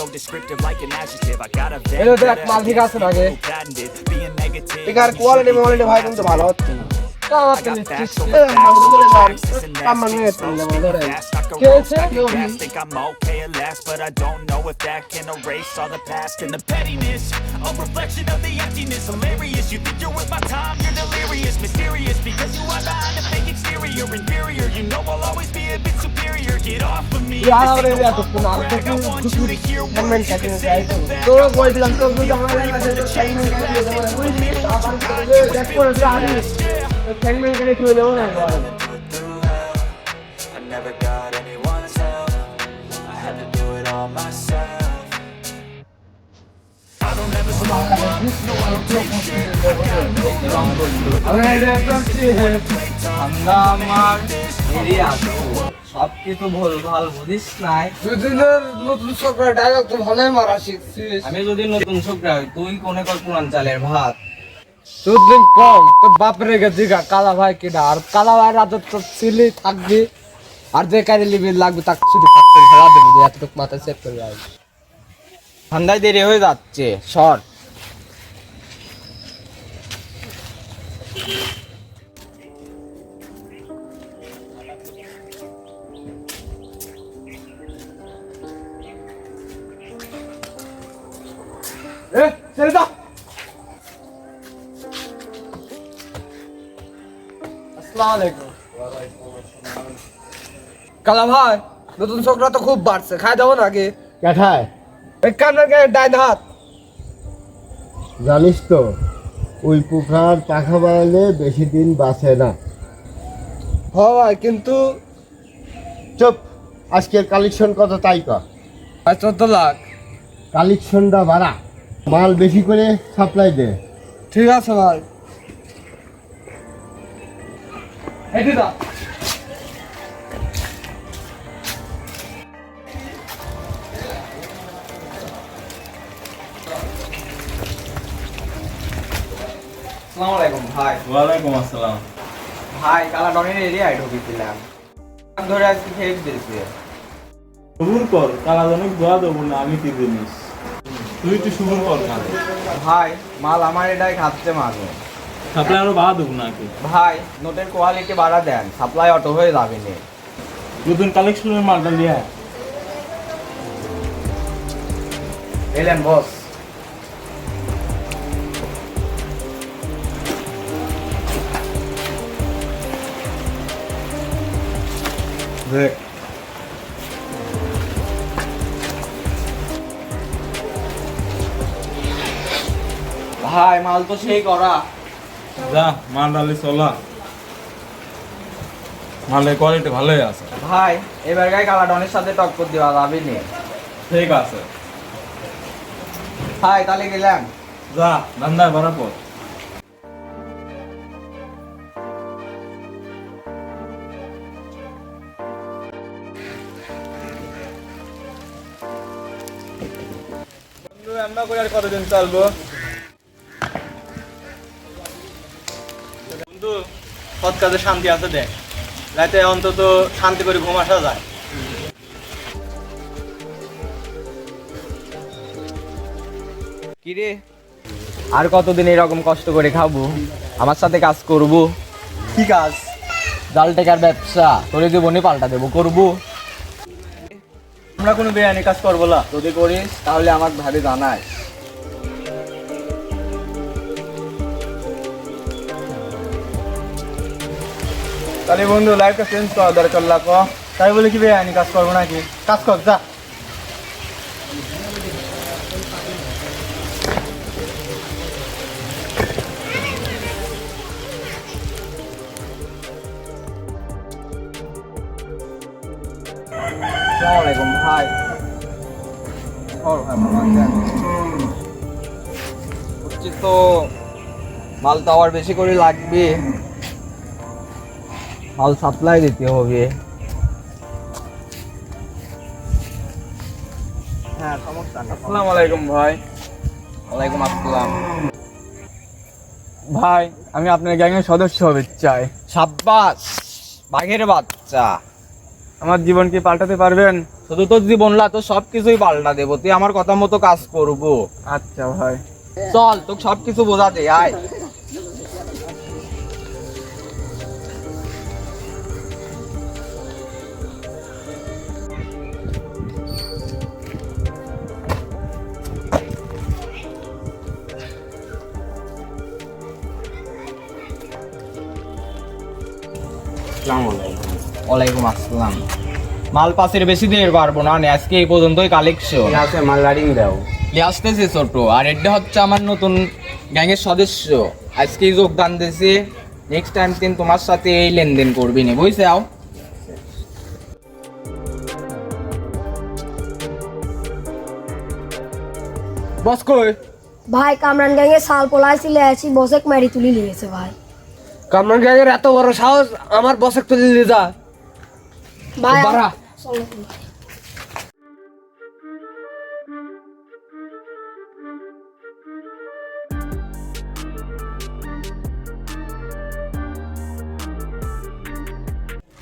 so descriptive like an adjective. I got a এলো দেখ মাল ঠিক আছে quality, এখানে কোয়ালিটি মোয়ালিটি ভাই কিন্তু ভালো হচ্ছে কামার Stava per le stesse eh, ma dove le vi I'm but I don't know if that can erase all the past and the pettiness a reflection of the emptiness hilarious you think you're worth my time you're delirious mysterious because you are behind a fake exterior inferior you know I'll always be a bit superior get off of me. io l'avrei beato finale così veramente che ne sai tu solo vuoi blanco tu da me la gente sai non capire dove vuoi dire avanti per vedere e poi già না never got anyone's help. I had to do it all myself. I don't ever slow up. No, I don't take shit. I got no আমার area সব কিছু ভুল ভালো বুঝিস নাই দুদিনের নতুন ডায়লগ তো ভালোই মারা শিখছিস আমি যদি নতুন ছোকরা তুই কোনে কর পুরান চালের ভাত দুদিন কম তোর গে গেছি কালা ভাই কিনা আর কালা ভাই রাজত্ব তো ছিলি থাকবি। আর যে কারি লিবি লাগবে তাকে শুধু ফেলা দেবে এতটুকু মাথায় সেট করে আসবে ঠান্ডায় দেরি হয়ে যাচ্ছে সর কালা ভাই নতুন ছোকরা তো খুব বাড়ছে খাই কোথায় এই কানের গায়ে ডাইন হাত। জানিস তো ওই পুখার পাখা বাড়ালে বেশি দিন বাঁচে না। হ ভাই কিন্তু চুপ আজকের কালেকশন কত তাই কর। ভাই চোদ্দ লাখ। কালেকশনটা বাড়া মাল বেশি করে সাপ্লাই দে। ঠিক আছে ভাই। এটি দাও। আসসালামু আলাইকুম ভাই। ওয়ালাইকুম আসসালাম। ভাই কালা ডনের এরিয়ায় ঢুকেছিলাম ধরে আজকে খেয়ে দিয়েছে। শুভর কর কালা জনক দোয়া দেবো না আমি কি জিনিস তুই একটু শুভর কর ভাই মাল আমার এটাই খাচ্ছে মাঝে। সাপ্লাই আরও বাড়া দেবো নাকি ভাই নোটের কোয়ালিটি বাড়া দেন সাপ্লাই অটো হয়ে যাবে নি। নতুন কালেকশনের মালটা নিয়ে এলেন বস। দেখ ভাই মাল তো সেই করা। যা মাল ডালি চলা। মালের কোয়ালিটি ভালোই আছে। ভাই এবার গায়ে কালা ডনের সাথে টক্কর দেওয়া যাবে নি। ঠিক আছে। ভাই তাহলে গেলাম। যা ধান্দায় বাড়া পর আর কতদিন চলবো? বন্ধু সৎ কাজে শান্তি আছে দেখ রাতে অন্তত শান্তি করে ঘুম আসা যায়। কিরে? আর কতদিন এরকম কষ্ট করে খাব? আমার সাথে কাজ করব। কি কাজ? জাল টেকার ব্যবসা। তোরে দেবো নি পাল্টা দেবো করব। আমরা কোনো বেআইনি কাজ করব না। যদি করিস তাহলে আমার ভাবে জানাই তাহলে বন্ধু লাইফটা চেঞ্জ করা দরকার লাগো। তাই বলে কি বেআইনি কাজ করব নাকি? কাজ কর, যা। ভাই। তো মাল তো আবার বেশি করে লাগবে। মাল সাপ্লাই দিতে হবে। হ্যাঁ সমস্যা আসসালামু আলাইকুম ভাই। ওয়ালাইকুম আসসালাম। ভাই আমি আপনার গ্যাংয়ের সদস্য হতে চাই। সাব্বাস বাঘের বাচ্চা। আমার জীবন কি পাল্টাতে পারবেন? শুধু তোর জীবন লা তো সব কিছুই পাল্টা দেবো। তুই আমার কথা মতো কাজ করব। আচ্ছা ভাই। চল তোকে সব কিছু বোঝাতে আয়। ওয়ালাইকুম আসসালাম। মাল পাশের বেশি দিনের পারব না আজকে এই পর্যন্তই কালেকশন আছে মাল রাডিং দাও। আসতেছে ছোট আর এটা হচ্ছে আমার নতুন গ্যাংয়ের সদস্য। আজকেই যোগদান দিয়েছে। নেক্সট টাইম দিন তোমার সাথে এই লেনদেন করবি না বুঝছে আও বস কই? ভাই কামরান গ্যাংয়ে সাল পলাইছিলে আছি বসেক মারি তুলি লিয়েছে ভাই। কামরান গ্যাংয়ের এত বড় সাহস আমার বসে তুলে নিয়ে যা। ভাই বাড়া।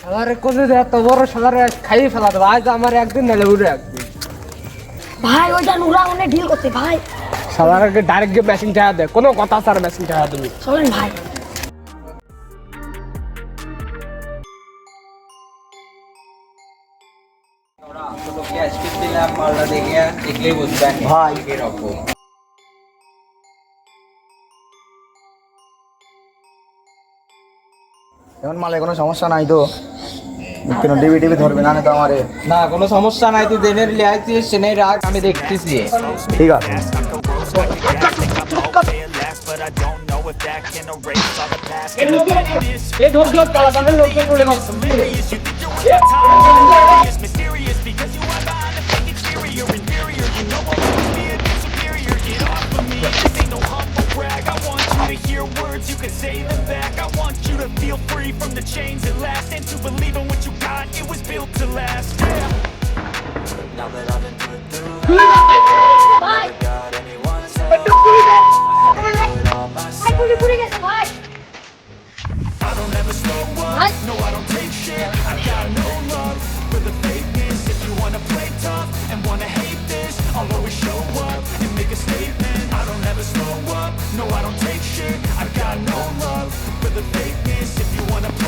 সালারে যে এত বড় সালারে খাইয়ে ফেলা দেবো আজ আমার একদিন নাহলে উঠে একদিন। ভাই ওইটা নুরা অনেক ঢিল করতে ভাই। সালারে ডাইরেক্ট গিয়ে মেশিন টাকা দে কোনো কথা স্যার মেশিন টাকা তুমি চলেন ভাই। ভাই এখন মালে কোনো সমস্যা নাই তো। কেন টিভি টিভি ধরবে না তো আমারে। না কোনো সমস্যা নাই তুই দেনের লিয়াইছিস সেনে রাখ আমি দেখতেছি। ঠিক আছে। But I don't know if that words, you can say them back. I want you to feel free from the chains at last And to believe in what you got, it was built to last. Yeah. Now that I've been put through that, never got anyone's help I put it all myself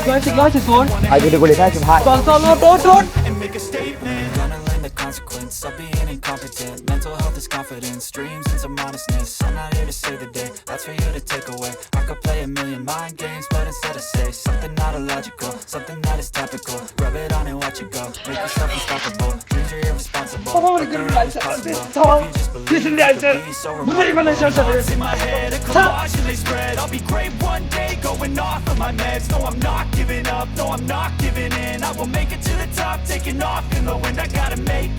ร้อยสิบร้อยสิบศูนย์ ไอ้กูเดกูเลยแด้สิบห้า ก่อนโซโลโดนโดน consequence of being incompetent. Mental health is confidence, dreams and some honestness I'm not here to save the day, that's for you to take away. I could play a million mind games, but instead I say Something not illogical, something that is topical. Rub it on and watch it go, make yourself unstoppable. Dreams are irresponsible, but they're always possible If you just believe be so remarkable. Thoughts in my head, a collage and they spread. I'll be great one day, going off of my meds. No, I'm not giving up, no, I'm not giving in. I will make it to the top, taking off in the wind. I gotta make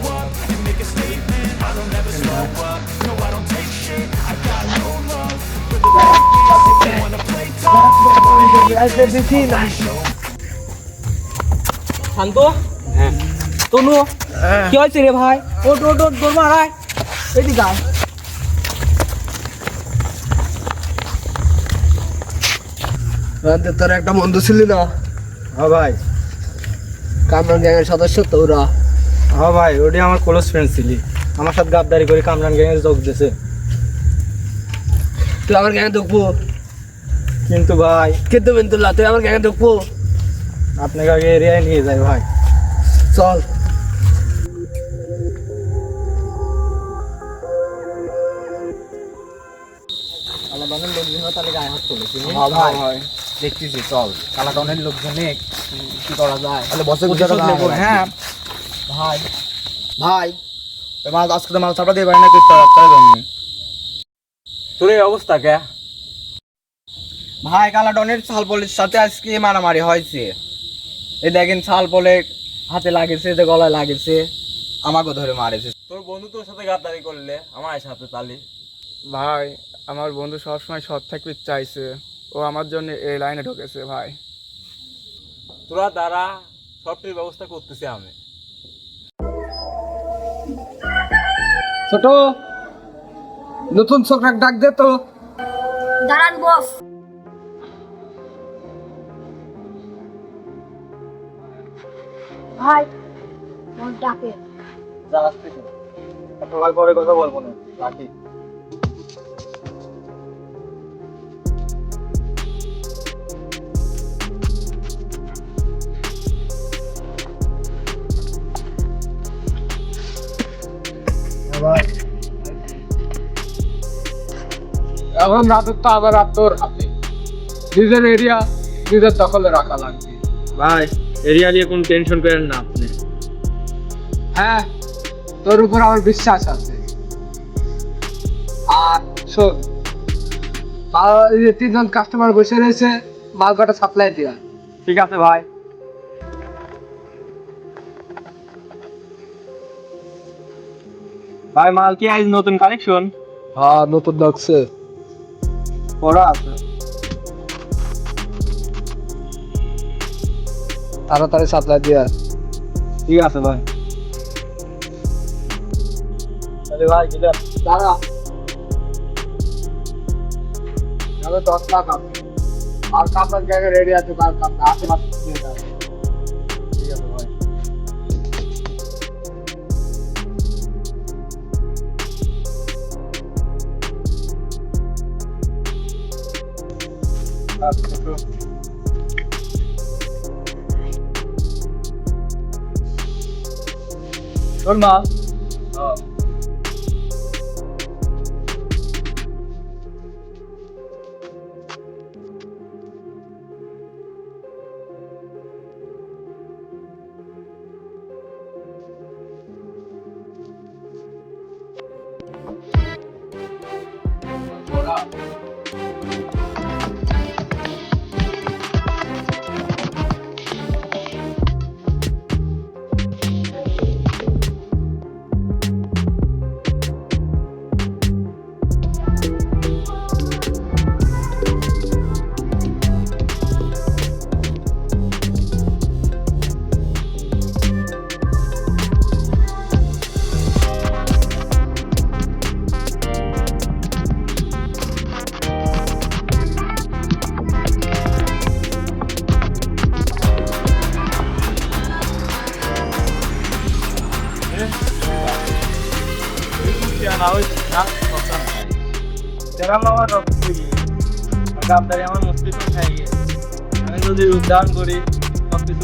শান্ত? তনু কি হয়েছে রে ভাই? ওট ওট ওট মারায় তোর একটা বন্ধু ছিলি না? হ্যাঁ ভাই। কামরান গ্যাংয়ের সদস্য তোরা। হ্যাঁ ভাই ওটি আমার ক্লোজ ফ্রেন্ড ছিলি। আমার সাথে গাদ্দারি করে কামরান গ্যাংয়ের যোগ দিয়েছে তুই আমার গ্যাংয়ে ঢুকবো কিন্তু ভাই কিন্তু বিন্দুল্লাহ তুই আমার গ্যাংয়ে ঢুকবো আপনাকে আগে এরিয়ায় নিয়ে যাই ভাই। চল। ভাই। দেখতেছি চল। কালাডনের লোকজনে কি করা যায়? তাহলে বসে প্রতিশোধ হ্যাঁ। ভাই। মাল আজকে তো মাল চাপা দিয়ে পারি না করতে তার জন্য। তোর এই অবস্থা কে? ভাই কালাডনের ছালপলের সাথে আজকে মারামারি হয়েছে। এই দেখেন ছালপলে হাতে লাগেছে যে গলায় লাগেছে আমাকে ধরে মারেছে। তোর বন্ধু তোর সাথে গাদ্দারি করলে আমার সাথে তালি ভাই আমার বন্ধু সবসময় সৎ থাকতে চাইছে। ও আমার জন্য এই লাইনে ঢুকেছে ভাই। তোরা দ্বারা সবটির ব্যবস্থা করতেছি আমি। ছোট। নতুন ছোকরাক ডাক দে তো। দাঁড়ান বস। ভাই ডাকে। ডাকে তোমার পরে কথা বলব না। রাখি। এখন রাজত্ব আবার তোর হাতে নিজের এরিয়া নিজের দখলে রাখা লাগবে। ভাই এরিয়া নিয়ে কোনো টেনশন করেন না আপনি। হ্যাঁ তোর উপর আমার বিশ্বাস আছে। আর শোন তিনজন কাস্টমার বসে রয়েছে মাল কটা সাপ্লাই দিয়া ঠিক আছে ভাই। ভাই মাল কি আজ নতুন কালেকশন হ্যাঁ নতুন লাগছে। পড়া আছে। তাড়াতাড়ি সাপ্লাই দিয়া ঠিক আছে ভাই। তাহলে ভাই গেলাম দাঁড়া। তবে দশ লাখ আর কাপড় জায়গায় রেডি আছে কাপড় আশেপাশে তোর মাল তেরা গাবদারি আমার মস্তিষ্ক খাই গিয়ে আমি যদি উদ্যান করি সব কিছু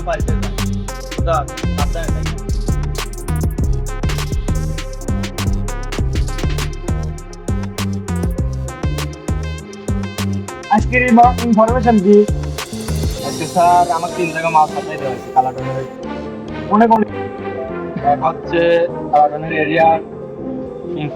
সাবধানে থাকি আজকের ইনফরমেশন কি? আজকে স্যার আমার তিন টাকা মাল সাপ্লাই দেওয়া হয়েছে কালাটনের মনে কোন এক হচ্ছে কালাটনের এরিয়া তিন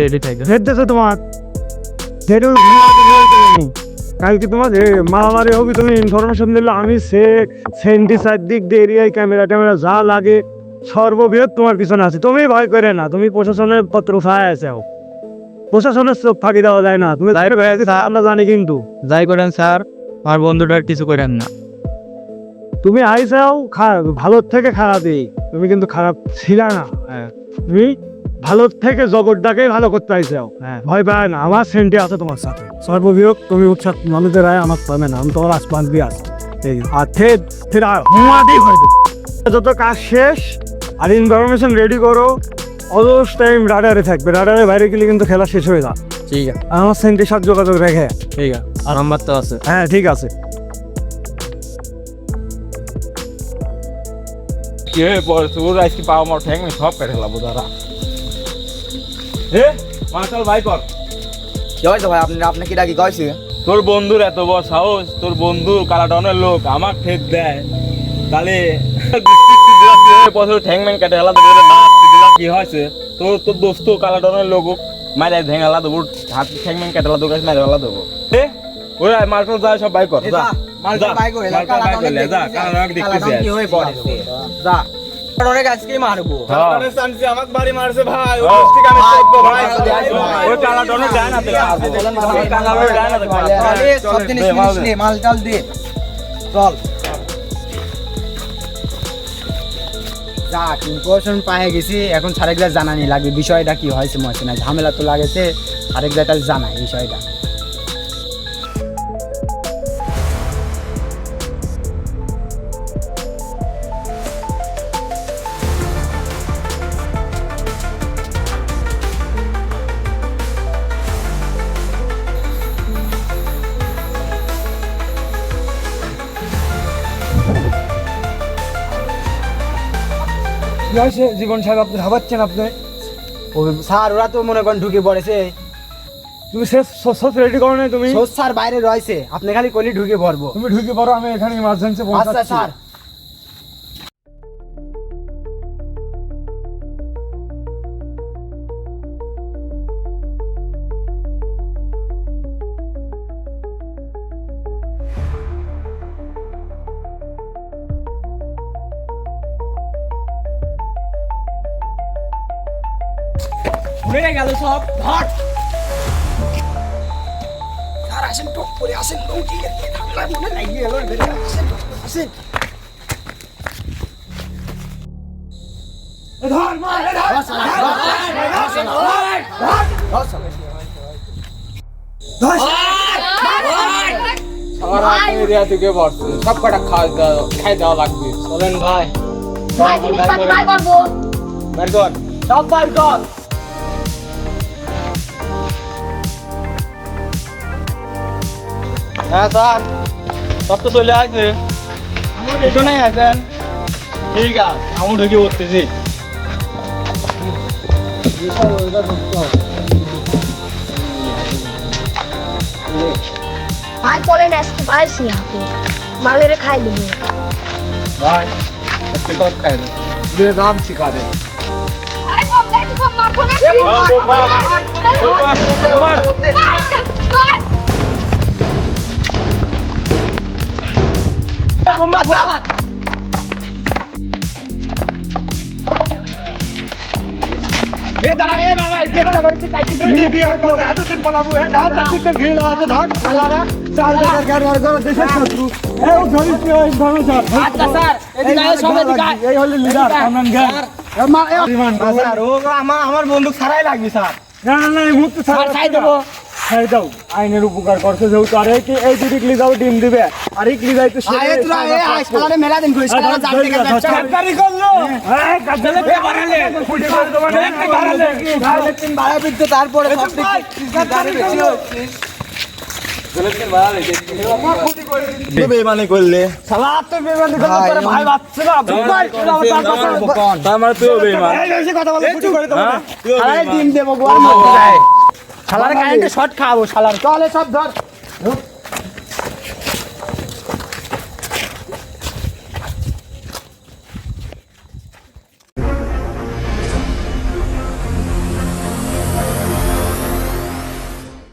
রেডি তোমার। হেড কালকে তোমার মারামারি হবে তুমি ইনফরমেশন দিলে আমি সে দিক দিয়ে এরিয়ায় ক্যামেরা ট্যামেরা যা লাগে সর্ববৃহৎ তোমার পিছনে আছে। তুমি ভয় করে না তুমি প্রশাসনের পত্র ফায় আছে প্রশাসনের চোখ ফাঁকি দেওয়া যায় না তুমি আছে আমরা জানি কিন্তু। যাই করেন স্যার আমার বন্ধুটার কিছু করেন না। তুমি আইসাও ভালোর থেকে খারাপই তুমি কিন্তু খারাপ ছিল না। হ্যাঁ। তুমি ভালোর থেকে জগৎটাকেই ভালো করতে আইসাও হ্যাঁ। ভয় পায় না আমার সেন্টে আছে তোমার সাথে। সর্ববৃহৎ তুমি উৎসাহ মানুষের রায় আমার পাবে না আমি তোমার আসমান দিয়ে আছি। এই আর ফের ফের হয়ে যত কাজ শেষ আর ইনফরমেশন রেডি করো অলস টাইম রাডারে থাকবে। রাডারে বাইরে গেলে কিন্তু খেলা শেষ হয়ে যাবে ঠিক আছে। আমার সেন্টের সাথে যোগাযোগ রেখে। ঠিক আছে আর নাম্বার তো আছে। হ্যাঁ ঠিক আছে। কে পর তোর আজকে পাওয়া আমার ঠ্যাং সব কেটে খেলাবো দাঁড়া। হে? মার্শাল ভাই কর। কি হয়েছে ভাই? আপনি আপনি ডাকি কয়েছে তোর বন্ধুর এত বড় সাহস তোর বন্ধু কালাটনের লোক আমার ঠেক দেয়। তাহলে বছর ঠ্যাং ম্যাং কেটে হেলা কি হয়েছে? তোর তোর দোস্ত কালাটনের লোক মারে ঠ্যাং হেলা দেবো হাত ঠ্যাং ম্যাং কেটে হেলা দেবো মারে হেলা দেবো। এ ওরা মার্শাল যায় সব বাই কর যা। বাইক মার্শাল বাইক হইলা, যা কালাটন দেখতেছি কি যা। অনেক আজকে মারবো হ্যাঁ। আমাকে বাড়ি মারছে ভাই ও, ওই কালাটনে যায় না তো আসব। যায় না সব জিনিস মাল নে মাল টাল দে চল ইনফরমেশন পায়ে গেছি এখন সারেকলা জানানি লাগবে বিষয়টা কি হয়েছে মনে না ঝামেলা তো লাগেছে সারেকলা তাহলে জানাই বিষয়টা কি হয়েছে? জীবন সাহেব আপনি ভাবাচ্ছেন আপনি? স্যার ওরা তো মনে করেন ঢুকে পড়েছে। তুমি সে সব রেডি করো না তুমি? সোজ স্যার বাইরে রয়েছে। আপনি খালি কলি ঢুকে পড়ব। তুমি ঢুকে পড়ো আমি এখানে ইমার্জেন্সি আচ্ছা স্যার। ভুলে গেল সব ধর। সারা এরিয়া থেকে পড়ছে। সব কটা খাওয়া দাওয়া খাই দেওয়া লাগবে। চলেন ভাই। কর। সব বার কর। হ্যাঁ স্যার সব তো চলে আসছে কিছু নাই আছেন ঠিক আছে আমি ঢুকে পড়তেছি ভাই আসতে পারছি হাতে মালের খাই দেবো ভাই কম খাই শিখারে আচ্ছা স্যার আমার আমার বন্দুক ছাড়াই লাগবে স্যার না না না এই মুহূর্তে স্যার দেবো ছাই দাও আইনের উপকার করতে যেহেতু আর এই কি- এই দুটি ক্লি ডিম দিবে। আর তোরা এ আয় সালারে মেলা দিন কইছ সালারে জান থেকে ব্যবসা গাদ্দারি করল। গাদ্দারি কে বাড়ালে ফুটি কে বাড়ালে তাহলে তিন বাড়া বিদ্যুৎ তারপরে সব তার মানে বেশি হ্যাঁ শালারে কারেন্টে শর্ট খাব শালার। চলে সব ধর।